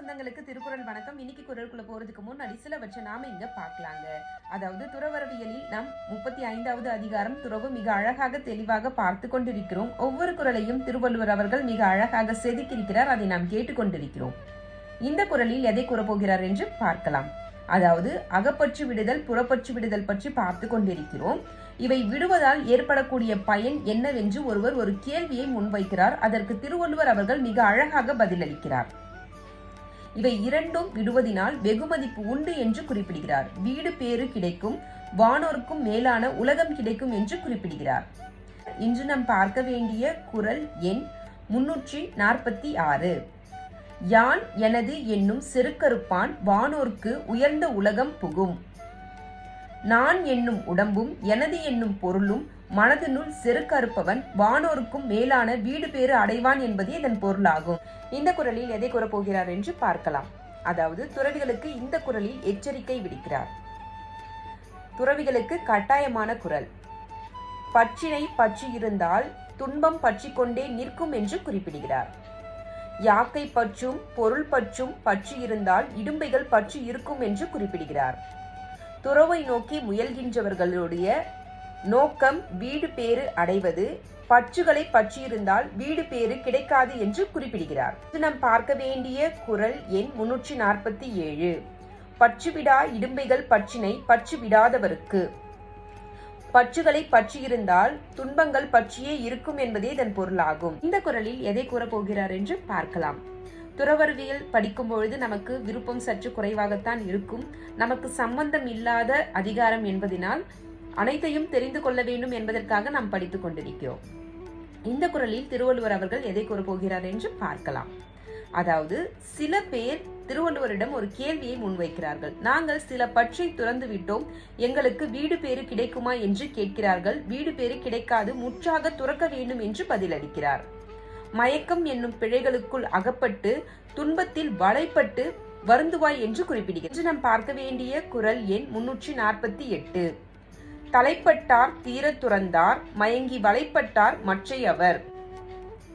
சொந்தங்களுக்கு திருக்குறள் வணக்கம். இன்னைக்கு குரலுக்குள்ள போறதுக்கு முன்னாடி சிலவற்றை நாம இங்க பார்க்கலாங்க. அதாவது துறவரவியலில் நாம் முப்பத்தி ஐந்தாவது அதிகாரம் துறவு மிக அழகாக தெளிவாக பார்த்து கொண்டிருக்கிறோம். ஒவ்வொரு குரலையும் திருவள்ளுவர் அவர்கள் மிக அழகாக செதுக்கியிருக்கிறார். அதை நாம் கேட்டுக்கொண்டிருக்கிறோம். இந்த குரலில் எதை கூறப்போகிறார் என்று பார்க்கலாம். அதாவது அகப்பற்று விடுதல் புறப்பற்று விடுதல் பற்றி பார்த்து கொண்டிருக்கிறோம். இவை விடுவதால் ஏற்படக்கூடிய பயன் என்னவென்று ஒருவர் ஒரு கேள்வியை முன்வைக்கிறார். அதற்கு திருவள்ளுவர் அவர்கள் மிக அழகாக பதிலளிக்கிறார். இவை இரண்டும் விடுவதினால் வெகுமதிப்பு உண்டு என்று குறிப்பிடுகிறார். வீடு பேறு கிடைக்கும் வானோருக்கும் மேலான உலகம் கிடைக்கும் என்று குறிப்பிடுகிறார். இன்று நாம் பார்க்க வேண்டிய குரல் எண் முன்னூற்றி நாற்பத்தி ஆறு. யான் எனது என்னும் செருக்கருப்பான் வானோர்க்கு உயர்ந்த உலகம் புகும். நான் என்னும் உடம்பும் எனது என்னும் பொருளும் மனதினுள் செருக்கறுப்பவன் வானோருக்கும் மேலான வீடு பேறு அடைவான் என்பதே இதன் பொருளாகும். இந்த குரலில் எதை கூறப்போகிறார் என்று பார்க்கலாம். அதாவது துறவிகளுக்கு இந்த குரலில் எச்சரிக்கை விடுக்கிறார். துறவிகளுக்கு கட்டாயமான குரல். பற்றினை பற்றி இருந்தால் துன்பம் பற்றி கொண்டே நிற்கும் என்று குறிப்பிடுகிறார். யாக்கை பற்றும் பொருள் பற்றும் பற்றி இருந்தால் இடும்பைகள் பற்றி இருக்கும் என்று குறிப்பிடுகிறார். துறவை நோக்கி முயல்கின்றவர்களுடைய நோக்கம் வீடு பேறு அடைவது. பற்றுகளை பற்றியிருந்தால் வீடு பேறு கிடைக்காது என்று குறிப்பிடுகிறார். இது நாம் பார்க்க வேண்டிய குரல் எண் முன்னூற்றி நாற்பத்தி ஏழு. பற்றுவிடா இடும்பைகள் பற்றினை பற்று விடாதவருக்கு. பற்றுகளை பற்றியிருந்தால் துன்பங்கள் பற்றியே இருக்கும் என்பதே இதன் பொருளாகும். இந்த குரலில் எதை கூறப் போகிறார் என்று பார்க்கலாம். துறவரவியல் படிக்கும் பொழுது நமக்கு விருப்பம் சற்று குறைவாகத்தான் இருக்கும். நமக்கு சம்பந்தம் இல்லாத அதிகாரம் என்பதனால் அனைத்தையும் தெரிந்து கொள்ள வேண்டும் என்பதற்காக நாம் படித்துக் கொண்டிருக்கிறோம். இந்த குரலில் திருவள்ளுவர் அவர்கள் எதை கூறப் போகிறார் என்று பார்க்கலாம். அதாவது சில பேர் திருவள்ளுவரிடம் ஒரு கேள்வியை முன்வைக்கிறார்கள். நாங்கள் சில பற்றை துறந்து விட்டோம். எங்களுக்கு வீடு பேறு கிடைக்குமா? என்று கேட்கிறார்கள். வீடு பேறு கிடைக்காது. முற்றாக துறக்க வேண்டும் என்று பதிலளிக்கிறார். மயக்கம் என்னும் பிழைகளுக்குள் அகப்பட்டு துன்பத்தில் வலைப்பட்டு வருந்துவாய் என்று குறிப்பிடுகிறது. நாம் பார்க்க வேண்டிய குரல் எண் முன்னூற்றி நாற்பத்தி எட்டு. தலைப்பட்டார் தீரத் துறந்தார் மயங்கி வலைப்பட்டார் மற்றையவர்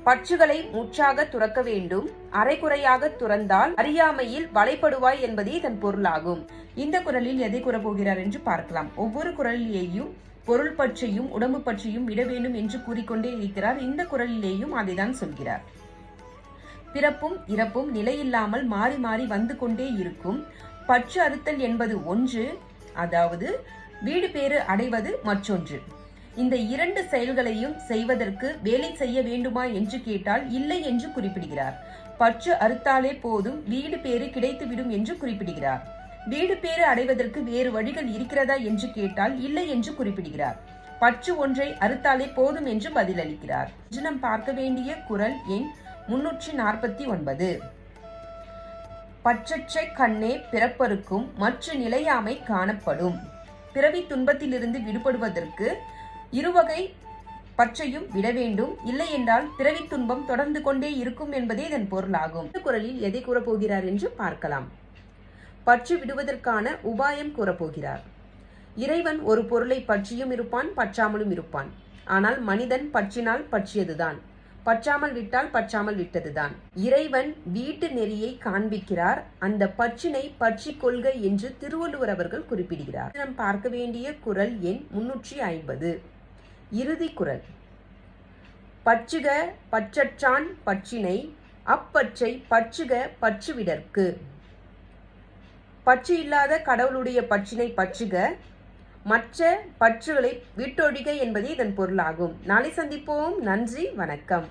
பற்றுகளை முற்றாக துறக்க வேண்டும் அரைகுறையாக துறந்தால் அறியாமையில் வலைப்படுவாய் என்பதே இதன் பொருளாகும். இந்த குரலில் எதை கூறப்போகிறார் என்று பார்க்கலாம். ஒவ்வொரு குரலிலேயும் பொருள் பற்றியும் உடம்பு பற்றியும் விட வேண்டும் என்று கூறிக்கொண்டே இருக்கிறார். இந்த குரலிலேயும் அதைதான் சொல்கிறார். பிறப்பும் இறப்பும் நிலையில்லாமல் மாறி மாறி வந்து கொண்டே இருக்கும். பற்று அறுத்தல் என்பது ஒன்று அதாவது வீடு பேறு அடைவது மற்றொன்று. இந்த இரண்டு செயல்களையும் செய்வதற்கு வேலை செய்ய வேண்டுமா என்று கேட்டால் இல்லை என்று குறிப்பிடுகிறார். பற்று அறுத்தாலே போதும் வீடு பேறு கிடைத்துவிடும் என்று குறிப்பிடுகிறார். வீடு பேறு அடைவதற்கு வேறு வழிகள் இருக்கிறதா என்று கேட்டால் இல்லை என்று குறிப்பிடுகிறார். பற்று ஒன்றை அறுத்தாலே போதும் என்று பதிலளிக்கிறார். இன்று நாம் பார்க்க வேண்டிய குரல் எண் முன்னூற்றி நாற்பத்தி ஒன்பது. பற்றற்ற கண்ணே பிறப்பருக்கும் மற்ற நிலையாமை காணப்படும். பிறவி துன்பத்திலிருந்து விடுபடுவதற்கு இருவகை பற்றையும் விட வேண்டும். இல்லை என்றால் பிறவி துன்பம் தொடர்ந்து கொண்டே இருக்கும் என்பதே இதன் பொருளாகும். இந்த குரலில் எதை கூறப்போகிறார் என்று பார்க்கலாம். பற்று விடுவதற்கான உபாயம் கூறப்போகிறார். இறைவன் ஒரு பொருளை பற்றியும் இருப்பான் பற்றாமலும் இருப்பான். ஆனால் மனிதன் பற்றினால் பற்றியதுதான். பற்றாமல் விட்டால் பற்றாமல் விட்டதுதான். இறைவன் வீட்டு நெறியை காண்பிக்கிறார். அந்த பற்றினை பற்றி கொள்க என்று திருவள்ளுவர் அவர்கள் குறிப்பிடுகிறார். நாம் பார்க்க வேண்டிய குரல் எண் முன்னூற்றி ஐம்பது. இறுதி குரல். பற்றுக பற்றற்றான் பற்றினை அப்பற்றை பற்றுக பற்றுவிடற்கு. பற்று இல்லாத கடவுளுடைய பற்றினை பற்றுக மற்ற பற்றுகளை விட்டொழிக என்பதே இதன் பொருளாகும். நாளை சந்திப்போம். நன்றி வணக்கம்.